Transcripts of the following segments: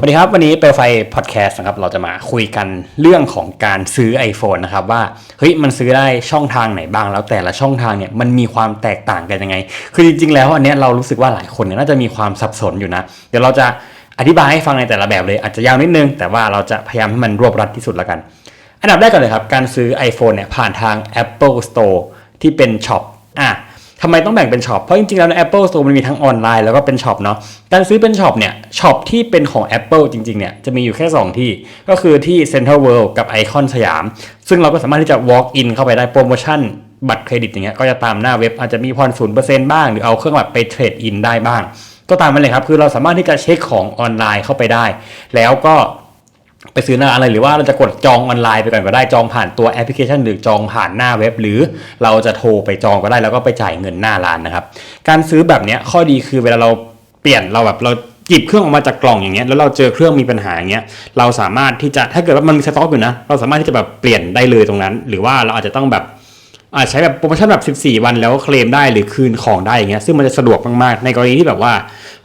สวัสดีครับ วันนี้เปลวไฟพอดแคสต์นะครับเราจะมาคุยกันเรื่องของการซื้อ iPhone นะครับว่าเฮ้ยมันซื้อได้ช่องทางไหนบ้างแล้วแต่ละช่องทางเนี่ยมันมีความแตกต่างกันยังไง คือจริงๆแล้วอันเนี้ยเรารู้สึกว่าหลายคนเนี่ยน่าจะมีความสับสนอยู่นะ เดี๋ยวเราจะอธิบายให้ฟังในแต่ละแบบเลยอาจจะยาวนิดนึง แต่ว่าเราจะพยายามให้มันรวบรัดที่สุดแล้วกัน อันดับแรกก่อนเลยครับการซื้อ iPhone เนี่ยผ่านทาง Apple Store ที่เป็นช็อปอะ ทำไมต้องแบ่งเป็นช็อป เพราะจริงๆ แล้วใน Apple Store มันมีทั้งออนไลน์แล้วก็เป็นช็อปเนาะ การซื้อเป็นช็อปเนี่ย ช็อปที่เป็นของ Apple จริงๆ เนี่ย จะมีอยู่แค่ 2 ที่ ก็คือที่ Central World กับไอคอนสยาม ซึ่งเราก็สามารถที่จะ walk in เข้าไปได้โปรโมชั่นบัตรเครดิตอย่างเงี้ย ก็จะตามหน้าเว็บอาจจะมีผ่อนศูนย์เปอร์เซ็นต์บ้าง หรือเอาเครื่องแบบไปเทรดอินได้บ้าง ก็ตามมันเลยครับ คือเราสามารถที่จะเช็คของออนไลน์เข้าไปได้ แล้วก็ ไปซื้อหน้าอะไรหรือว่าเราจะกดจองออนไลน์ไปก่อนก็ได้จองผ่านตัวแอปพลิเคชัน หรือจองผ่านหน้าเว็บ หรือเราจะโทรไปจองก็ได้แล้วก็ไปจ่ายเงินหน้าร้านนะครับ การซื้อแบบนี้ข้อดีคือเวลาเราเปลี่ยนเราแบบเราหยิบเครื่องออกมาจากกล่องอย่างเงี้ยแล้วเราเจอเครื่องมีปัญหาอย่างเงี้ยเราสามารถที่จะถ้าเกิดว่ามันมีสต็อกอยู่นะ เราสามารถที่จะแบบเปลี่ยนได้เลยตรงนั้น หรือว่าเราอาจจะต้องแบบ อาจใช้แบบโปรโมชั่นแบบ 14 วันแล้วเคลมได้หรือคืนของได้อย่างเงี้ยซึ่งมันจะสะดวกมากๆ ในกรณีที่แบบว่า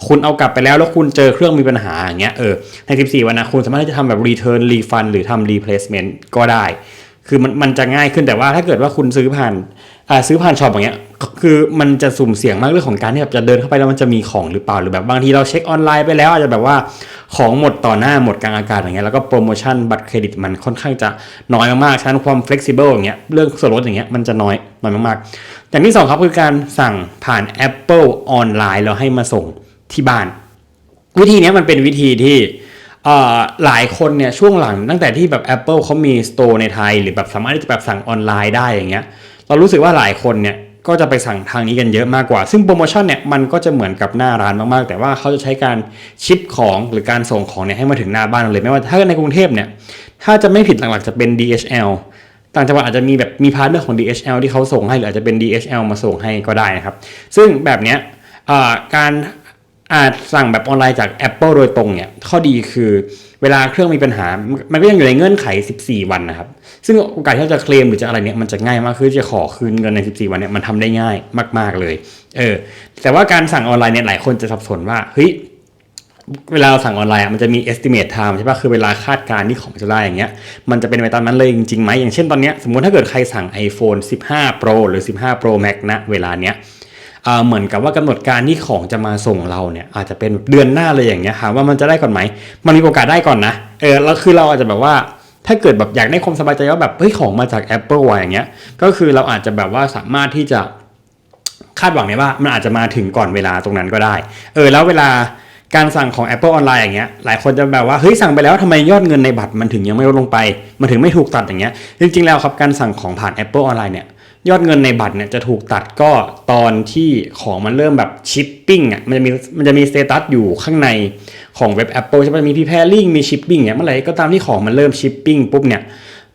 คุณเอากลับไปแล้วแล้วคุณเจอเครื่องมีปัญหาอย่างเงี้ยเออใน 14 วันนะคุณสามารถที่จะทำแบบ return refund หรือทำ replacement ก็ได้ คือมันมันจะง่ายขึ้นแต่ว่าถ้าเกิดว่าคุณซื้อผ่านอ่าซื้อผ่านช็อปอย่างเงี้ยคือมันจะสุ่มเสี่ยงมากเรื่องของการที่แบบจะเดินเข้าไปแล้วมันจะมีของหรือเปล่าหรือแบบบางทีเราเช็คออนไลน์ไปแล้วอาจจะแบบว่าของหมดต่อหน้าหมดกลางอากาศอย่างเงี้ยแล้วก็โปรโมชั่นบัตรเครดิตมันค่อนข้างจะน้อยมากๆฉะนั้นความ flexible อย่างเงี้ยเรื่องส่วนลดอย่างเงี้ยมันจะน้อยน้อยมากๆอย่างที่สองครับคือการสั่งผ่าน Apple ออนไลน์แล้วให้มาส่งที่บ้าน วิธีนี้มันเป็นวิธีที่ หลายคนเนี่ยช่วงหลังตั้งแต่ที่แบบ Apple เขามีสโตร์ในไทย หรือแบบสามารถที่จะแบบสั่งออนไลน์ได้อย่างเงี้ยเรารู้สึกว่าหลายคนเนี่ยก็จะไปสั่งทางนี้กันเยอะมากกว่า ซึ่งโปรโมชั่นเนี่ยมันก็จะเหมือนกับหน้าร้านมากๆ แต่ว่าเขาจะใช้การชิปของหรือการส่งของเนี่ยให้มาถึงหน้าบ้านเราเลย ไม่ว่าถ้าในกรุงเทพเนี่ยถ้าจะไม่ผิดหลักๆจะเป็น DHL ต่างจังหวัดอาจจะมีแบบมีพาร์ทเนอร์ของ DHL ที่เขาส่งให้หรืออาจจะเป็น DHL มาส่งให้ก็ได้นะครับ ซึ่งแบบเนี้ยการ อาจสั่งแบบออนไลน์จาก Apple โดยตรงเนี่ย ข้อดีคือเวลาเครื่องมีปัญหา มันก็ยังอยู่ในเงื่อนไข 14 วันนะครับ ซึ่งโอกาสที่เราจะเคลมหรือจะอะไรเนี่ยมันจะง่ายมากคือจะขอคืนเงินใน 14 วันเนี่ยมันทำได้ง่ายมาก ๆเลย เออ แต่ว่าการสั่งออนไลน์เนี่ยหลายคนจะสับสนว่า เฮ้ย เวลาเราสั่งออนไลน์อะมันจะมี estimate time ใช่ปะคือเวลาคาดการณ์ที่ของจะได้อย่างเงี้ย มันจะเป็นไปตามนั้นเลยจริงๆไหมอย่างเช่นตอนเนี้ยสมมติถ้าเกิดใครสั่ง iPhone 15 Pro หรือ 15 Pro Max ณเวลาเนี้ย เหมือนกับว่ากำหนดการที่ของจะมาส่งเราเนี่ยอาจจะเป็นเดือนหน้าเลยอย่างเงี้ยถามว่ามันจะได้ก่อนไหมมันมีโอกาสได้ก่อนนะเออแล้วคือเราอาจจะแบบว่าถ้าเกิดแบบอยากได้ความสบายใจว่าแบบเฮ้ยของมาจาก Apple ว่ะอย่างเงี้ยก็คือเราอาจจะแบบว่าสามารถที่จะคาดหวังได้ว่ามันอาจจะมาถึงก่อนเวลาตรงนั้นก็ได้ เออแล้วเวลาการสั่งของ Apple ออนไลน์อย่างเงี้ยหลายคนจะแบบว่าเฮ้ยสั่งไปแล้วทำไมยอดเงินในบัตรมันถึงยังไม่ลดลงไป มันถึงไม่ถูกตัดอย่างเงี้ยจริงๆแล้วครับการสั่งของผ่าน Apple ออนไลน์เนี่ย ยอดเงินในบัตรเนี่ยจะถูกตัดก็ตอนที่ของมันเริ่มแบบชิปปิ้งอะมันจะมีมันจะมีสเตตัสอยู่ข้างในของเว็บ Apple ใช่ไหมมี preparing มี shipping เนี่ยเมื่อไหร่ก็ตามที่ของมันเริ่ม shipping ปุ๊บเนี่ย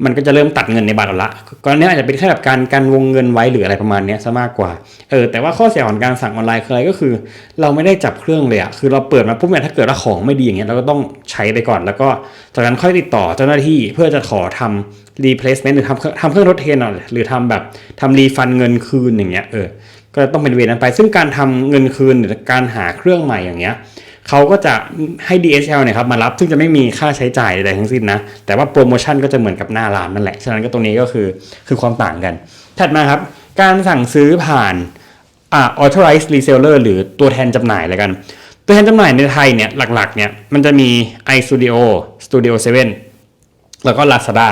มันก็จะเริ่มตัดเงินในบัตรละก่อนน้านี้อาจจะเป็นแค่แบบการการวงเงินไว้หรืออะไรประมาณนี้ซะมากกว่า เออ แต่ว่าข้อเสียของการสั่งออนไลน์คืออะไรก็คือ เราไม่ได้จับเครื่องเลยอะคือเราเปิดมาปุ๊บเนี่ยถ้าเกิดว่าของไม่ดีอย่างเงี้ยเราก็ต้องใช้ไปก่อน แล้วก็จากนั้นค่อยติดต่อเจ้าหน้าที่เพื่อจะขอทำ replacement หรือทำเครื่องทำเครื่องทดแทนหน่อยหรือทำแบบทำรีฟันเงินคืนอย่างเงี้ยเออก็ต้องเป็นเวนั้นไป ซึ่งการทำเงินคืนหรือการหาเครื่องใหม่อย่างเงี้ยเขาก็จะให้ DHL เนี่ยครับมารับซึ่งจะไม่มีค่าใช้จ่ายใดทั้งสิ้นนะ แต่ว่าโปรโมชั่นก็จะเหมือนกับหน้าร้านนั่นแหละ ฉะนั้นก็ตรงนี้ก็คือคือความต่างกัน ถัดมาครับ การสั่งซื้อผ่านอ่า authorized reseller หรือตัวแทนจำหน่ายเลยกัน ตัวแทนจำหน่ายในไทยเนี่ยหลักๆเนี่ยมันจะมี iStudio Studio 7 แล้วก็ Lazada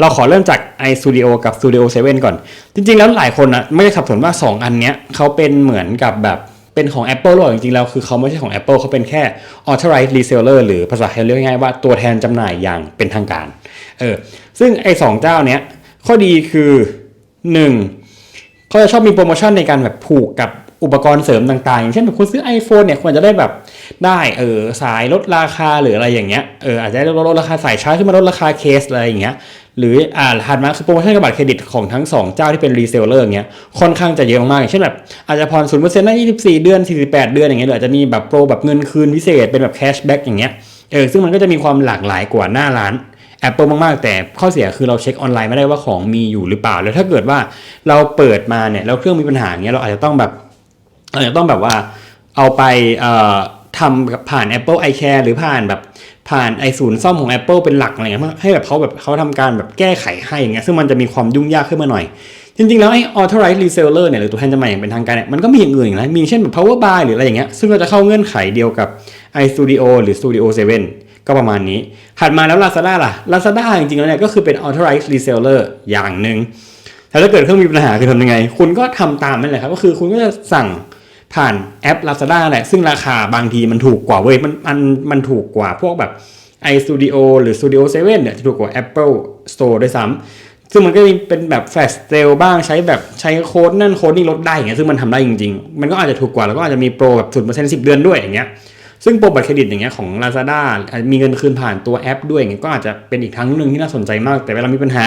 เราขอเริ่มจาก iStudio กับ Studio 7 ก่อน จริง ๆ แล้วหลายคนนะไม่ได้สับสนว่า 2 อันเนี้ยเขาเป็นเหมือนกับแบบเป็นของ Apple หรอกจริงๆ แล้วคือเขาไม่ใช่ของ Apple เขาเป็นแค่ authorized reseller หรือภาษาไทยเรียกง่ายๆว่าตัวแทนจำหน่ายอย่างเป็นทางการ เออ ซึ่งไอ้สองเจ้าเนี้ยข้อดีคือ 1 เขาจะชอบมีโปรโมชั่นในการแบบผูกกับ อุปกรณ์เสริมต่างๆ อย่างเช่นแบบคุณซื้อ iPhone เนี่ยควรจะได้แบบได้เออสายลดราคาหรืออะไรอย่างเงี้ยเอออาจจะลดลดราคาสายชาร์จขึ้นมาลดราคาเคสอะไรอย่างเงี้ยหรืออ่าถัดมาคือโปรโมชั่นกับบัตรเครดิตของทั้ง 2 เจ้าที่เป็นรีเซลเลอร์อย่างเงี้ยค่อนข้างจะเยอะมากๆอย่างเช่นแบบอาจจะผ่อนศูนย์เปอร์เซ็นต์ได้24เดือน48เดือนอย่างเงี้ยหรืออาจจะมีแบบโปรแบบเงินคืนพิเศษเป็นแบบแคชแบ็กอย่างเงี้ยเออซึ่งมันก็จะมีความหลากหลายกว่าหน้าร้าน Apple มากๆ แต่ข้อเสียคือเราเช็คออนไลน์ไม่ได้ว่าของมีอยู่หรือเปล่า แล้วถ้าเกิดว่าเราเปิดมาเนี่ยแล้วเครื่องมีปัญหาเงี้ยเราอาจจะต้องแบบ อาจจะต้องแบบว่าเอาไปทำผ่าน Apple iCare หรือผ่านแบบผ่านไอศูนย์ซ่อมของ Apple เป็นหลักอะไรเงี้ยให้แบบเขาแบบเขาทำการแบบแก้ไขให้เงี้ยซึ่งมันจะมีความยุ่งยากขึ้นมาหน่อย จริง ๆ แล้วไอ้ authorized reseller เนี่ยหรือตัวแทนจำหน่ายอย่างเป็นทางการเนี่ยมันก็มีอย่างอื่นอีกนะมีเช่นแบบ power buy หรืออะไรอย่างเงี้ยซึ่งก็จะเข้าเงื่อนไขเดียวกับ iStudio หรือ Studio 7 ก็ประมาณนี้ถัดมาแล้ว Lazada ล่ะ Lazada จริงๆแล้วเนี่ยก็คือเป็น authorized reseller อย่างหนึ่งแต่ถ้าเกิดเครื่องมีปัญหาคือทำยังไง คุณก็ทำตามนั่นแหละครับก็คือคุณก็จะสั่ง ผ่านแอป Lazada แหละ ซึ่งราคาบางทีมันถูกกว่าเว้ยมันมันมันถูกกว่าพวกแบบ iStudio หรือ Studio 7เนี่ยจะถูกกว่า Apple Store ด้วยซ้ำซึ่งมันก็มีเป็นแบบแฟลชเซลบ้างใช้แบบใช้โค้ดนั่นโค้ดนี่ลดได้อย่างเงี้ยซึ่งมันทำได้จริง ๆ มันก็อาจจะถูกกว่าแล้วก็อาจจะมีโปรแบบศูนย์เปอร์เซ็นต์สิบเดือนด้วยอย่างเงี้ยซึ่งโปรบัตรเครดิตอย่างเงี้ยของ Lazada อามีเงินคืนผ่านตัวแอปด้วยอย่างเงี้ยก็อาจจะเป็นอีกทางหนึ่งที่น่าสนใจมาก แต่เวลามีปัญหา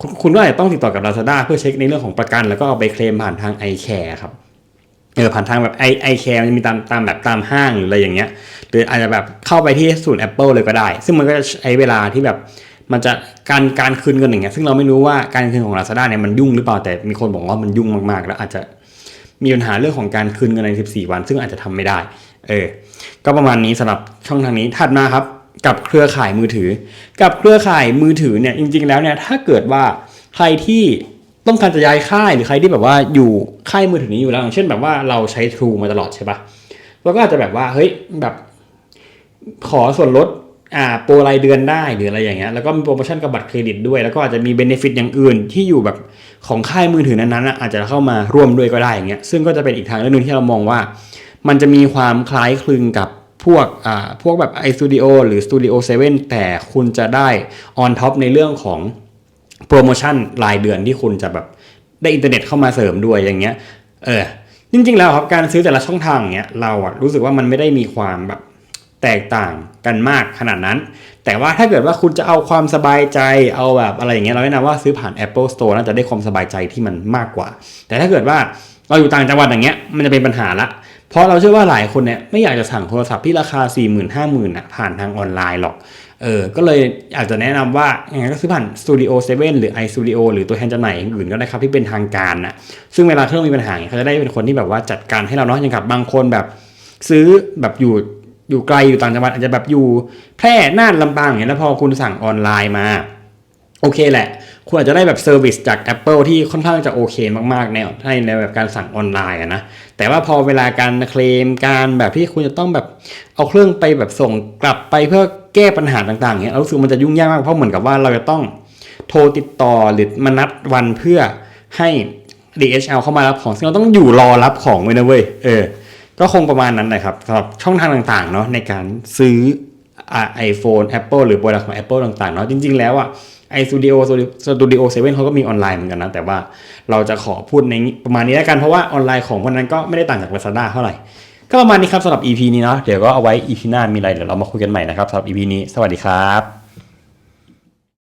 คุณคุณก็อาจจะต้องติดต่อกับ Lazada เพื่อเช็คในเรื่องของประกัน แล้วก็เอาไปเคลมผ่านทาง iCare ครับ เออผ่านทางแบบไอไอแคร์มันจะมีตามตามแบบตามห้างหรืออะไรอย่างเงี้ย หรืออาจจะแบบเข้าไปที่ศูนย์ Apple เลยก็ได้ ซึ่งมันก็จะใช้เวลาที่แบบมันจะการการคืนเงินอย่างเงี้ยซึ่งเราไม่รู้ว่าการคืนของ Lazada เนี่ยมันยุ่งหรือเปล่าแต่มีคนบอกว่ามันยุ่งมากๆ แล้วอาจจะมีปัญหาเรื่องของการคืนเงินใน 14 วัน ซึ่งอาจจะทำไม่ได้ เออ ก็ประมาณนี้สำหรับช่องทางนี้ถัดมาครับ กับเครือข่ายมือถือ กับเครือข่ายมือถือเนี่ยจริง ๆ แล้วเนี่ยถ้าเกิดว่าใครที่ ต้องการจะย้ายค่ายหรือใครที่แบบว่าอยู่ค่ายมือถือนี้อยู่แล้วอย่างเช่นแบบว่าเราใช้ True มาตลอดใช่ปะเราก็อาจจะแบบว่าเฮ้ยแบบขอส่วนลดอ่าโปรรายเดือนได้หรืออะไรอย่างเงี้ยแล้วก็มีโปรโมชั่นกับบัตรเครดิตด้วย แล้วก็อาจจะมีเบนฟิตอย่างอื่นที่อยู่แบบของค่ายมือถือนั้นๆน่ะอาจจะเข้ามาร่วมด้วยก็ได้อย่างเงี้ยซึ่งก็จะเป็นอีกทางเลือกหนึงที่เรามองว่า มันจะมีความคล้ายคลึงกับพวกอ่าพวกแบบ iStudio หรือ Studio 7 แต่คุณจะได้ on top ในเรื่องของ โปรโมชั่นรายเดือนที่คุณจะแบบได้อินเทอร์เน็ตเข้ามาเสริมด้วยอย่างเงี้ย เออ จริง ๆ แล้วครับการซื้อแต่ละช่องทางเนี้ยเราอะรู้สึกว่ามันไม่ได้มีความแบบแตกต่างกันมากขนาดนั้น แต่ว่าถ้าเกิดว่าคุณจะเอาความสบายใจเอาแบบอะไรอย่างเงี้ยเราแนะนำว่าซื้อผ่าน Apple Store น่าจะได้ความสบายใจที่มันมากกว่า แต่ถ้าเกิดว่าเราอยู่ต่างจังหวัดอย่างเงี้ยมันจะเป็นปัญหาละเพราะเราเชื่อว่าหลายคนเนี่ยไม่อยากจะสั่งโทรศัพท์ที่ราคา 4 0 0 0 0 5 0 0 0 0อะผ่านทางออนไลน์หรอก เออ ก็เลยอากจะแนะนำว่าอย่างนั้นก็ซื้อผ่าน Studio 7 หรือ iStudio หรือตัวแทนจำหน่ายอื่นก็ได้ครับที่เป็นทางการนะซึ่งเวลาเครื่องมีปัญหาเขาจะได้เป็นคนที่แบบว่าจัดการให้เราเนาะอย่างกับบางคนแบบ ซื้อแบบอยู่อยู่ไกลอยู่ต่างจังหวัดอาจจะแบบอยู่แพร่น่านลำปางอย่างเงี้ยแล้วพอคุณสั่งออนไลน์มาโอเคแหละ คุณอาจจะได้แบบเซอร์วิสจาก Apple ที่ค่อนข้างจะโอเคมากๆ ในในในแบบการสั่งออนไลน์นะ แต่ว่าพอเวลาการเคลมการแบบที่คุณจะต้องแบบเอาเครื่องไปแบบส่งกลับไปเพื่อ แก้ปัญหาต่างๆเนี้ยเรารู้สึกมันจะยุ่งยากมากเพราะเหมือนกับว่าเราจะต้องโทรติดต่อหรือมานัดวันเพื่อให้ DHL เข้ามารับของซึ่งเราต้องอยู่รอรับของไว้นะเว้ยเออก็คงประมาณนั้นแหละครับสำหรับช่องทางต่างๆเนาะในการซื้อไอโฟน Apple หรือโปรดักต์ของ Apple ต่างๆเนาะจริง ๆ แล้วอะไอสตูดิโอสตูดิโอเซเว่นเขาก็มีออนไลน์เหมือนกันนะ แต่ว่าเราจะขอพูดในประมาณนี้แล้วกันเพราะว่าออนไลน์ของวกนั้นก็ไม่ได้ต่างจาก Lazada เท่าไหร่ ก็ประมาณนี้ครับสำหรับ EP นี้เนาะเดี๋ยวก็เอาไว้ EP หน้ามีอะไรเดี๋ยวเรามาคุยกันใหม่นะครับสำหรับ EP นี้สวัสดีครับ